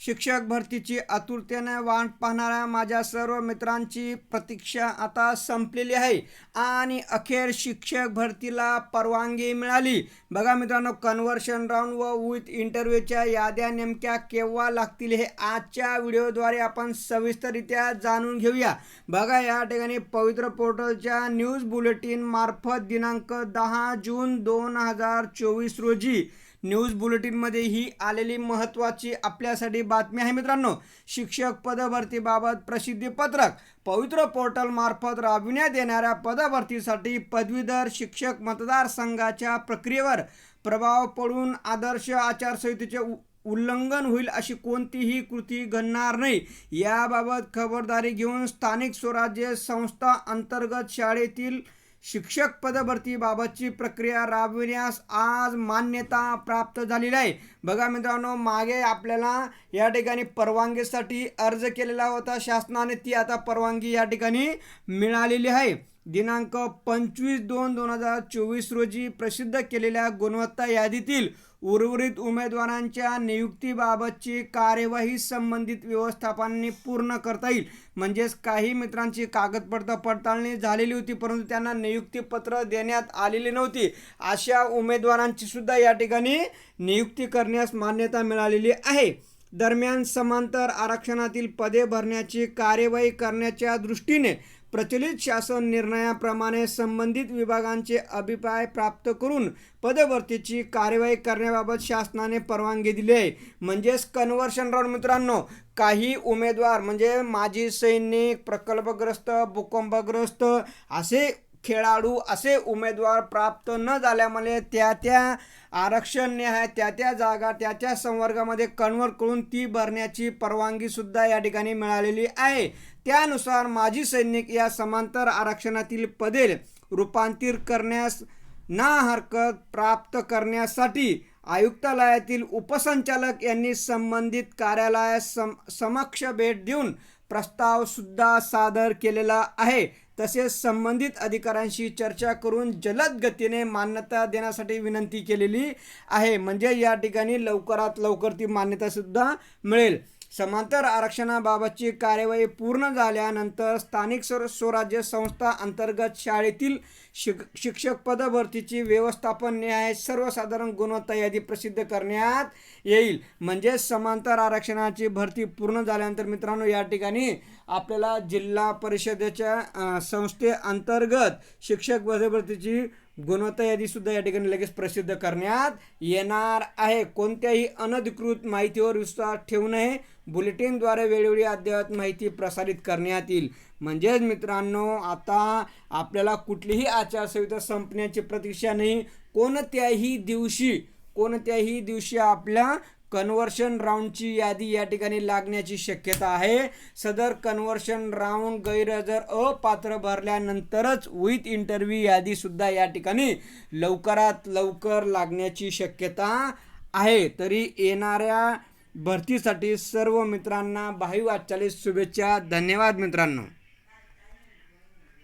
शिक्षक भरतीची आतुरतेने वाट पाहणाऱ्या माझ्या सर्व मित्रांची प्रतीक्षा आता संपलेली आहे. आणि अखेर शिक्षक भरतीला परवानगी मिळाली. बघा मित्रांनो कन्व्हर्शन राऊंड व विथ इंटरव्ह्यूच्या याद्या नेमक्या केव्हा लागतील हे आजच्या व्हिडिओद्वारे आपण सविस्तररित्या जाणून घेऊया. बघा या ठिकाणी पवित्र पोर्टलच्या न्यूज बुलेटिन मार्फत दिनांक दहा जून दोन हजार चोवीस रोजी न्यूज बुलेटिनमध्ये ही आलेली महत्त्वाची आपल्यासाठी बातमी आहे मित्रांनो. शिक्षक पदभरतीबाबत प्रसिद्धीपत्रक पवित्र पोर्टलमार्फत राबविण्यात येणाऱ्या पदभरतीसाठी पदवीधर शिक्षक मतदारसंघाच्या प्रक्रियेवर प्रभाव पडून आदर्श आचारसंहितेचे उ- उल्लंघन होईल अशी कोणतीही कृती घडणार नाही. याबाबत खबरदारी घेऊन स्थानिक स्वराज्य संस्था अंतर्गत शाळेतील शिक्षक पदभरतीबाबतची प्रक्रिया राबविण्यास आज मान्यता प्राप्त झालेली आहे. बघा मित्रांनो मागे आपल्याला या ठिकाणी परवानगीसाठी अर्ज केलेला होता शासनाने. ती आता परवानगी या ठिकाणी मिळालेली आहे. दिनांक पंचवीस दोन दोन हजार चोवीस रोजी प्रसिद्ध केलेल्या गुणवत्ता यादीतील उर्वरित उमेदवारांच्या नियुक्तीबाबतची कार्यवाही संबंधित व्यवस्थापनाने पूर्ण करता येईल. म्हणजेच काही मित्रांची कागदपत्र पडताळणी झालेली होती परंतु त्यांना नियुक्तीपत्र देण्यात आलेली नव्हती. अशा उमेदवारांची सुद्धा या ठिकाणी नियुक्ती करण्यास मान्यता मिळालेली आहे. दरम्यान समांतर आरक्षणातील पदे भरण्याची कार्यवाही करण्याच्या दृष्टीने प्रचलित शासन निर्णयाप्रमाणे संबंधित विभागांचे अभिप्राय प्राप्त करून पदभरतीची कार्यवाही करण्याबाबत शासनाने परवानगी दिली आहे. म्हणजेच कन्व्हर्शन राऊंड मित्रांनो काही उमेदवार म्हणजे माजी सैनिक प्रकल्पग्रस्त भूकंपग्रस्त असे खेळाडू असे उमेदवार प्राप्त न झाल्यामुळे त्या त्या आरक्षण न्याय त्या त्या जागा त्या त्या संवर्गामध्ये कन्वर्ट करून ती भरण्याची परवानगीसुद्धा या ठिकाणी मिळालेली आहे. त्यानुसार माजी सैनिक या समांतर आरक्षणातील पदे रूपांतर करण्यास ना हरकत प्राप्त करण्यासाठी आयुक्तालयातील उपसंचालक यांनी संबंधित कार्यालयास सम समक्ष भेट देऊन प्रस्तावसुद्धा सादर केलेला आहे. तसेच संबंधित अधिकाऱ्यांशी चर्चा करून जलद गतीने मान्यता देण्यासाठी विनंती केलेली आहे. म्हणजे या ठिकाणी लवकरात लवकर ती मान्यतासुद्धा मिळेल. समांतर आरक्षणाबाबतची कार्यवाही पूर्ण झाल्यानंतर स्थानिक स्वर स्वराज्य संस्था अंतर्गत शाळेतील शिक शिक्षक पदभरतीची व्यवस्थापन न्याय सर्वसाधारण गुणवत्ता यादी प्रसिद्ध करण्यात येईल. म्हणजे समांतर आरक्षणाची भरती पूर्ण झाल्यानंतर मित्रांनो या ठिकाणी आपल्याला जिल्हा परिषदेच्या संस्थे संस्थेअंतर्गत शिक्षक पदभरतीची गुणवत्ता यादीसुद्धा या ठिकाणी लगेच प्रसिद्ध करण्यात येणार आहे. कोणत्याही अनधिकृत माहितीवर विश्वास ठेवू नये. बुलेटिनद्वारे वेळोवेळी अद्ययावत माहिती प्रसारित करण्यात येईल. म्हणजेच मित्रांनो आता आपल्याला कुठलीही आचारसंहिता संपण्याची प्रतीक्षा नाही. कोणत्याही दिवशी कोणत्याही दिवशी आपल्या कन्व्हर्शन राऊंडची यादी या ठिकाणी लागण्याची शक्यता आहे. सदर कन्व्हर्शन राऊंड गैरहजर अपात्र भरल्यानंतरच विथ इंटरव्ह्यू यादीसुद्धा या ठिकाणी लवकरात लवकर लागण्याची शक्यता आहे. तरी येणाऱ्या भरतीसाठी सर्व मित्रांना भाई वाटचालीस शुभेच्छा. धन्यवाद मित्रांनो.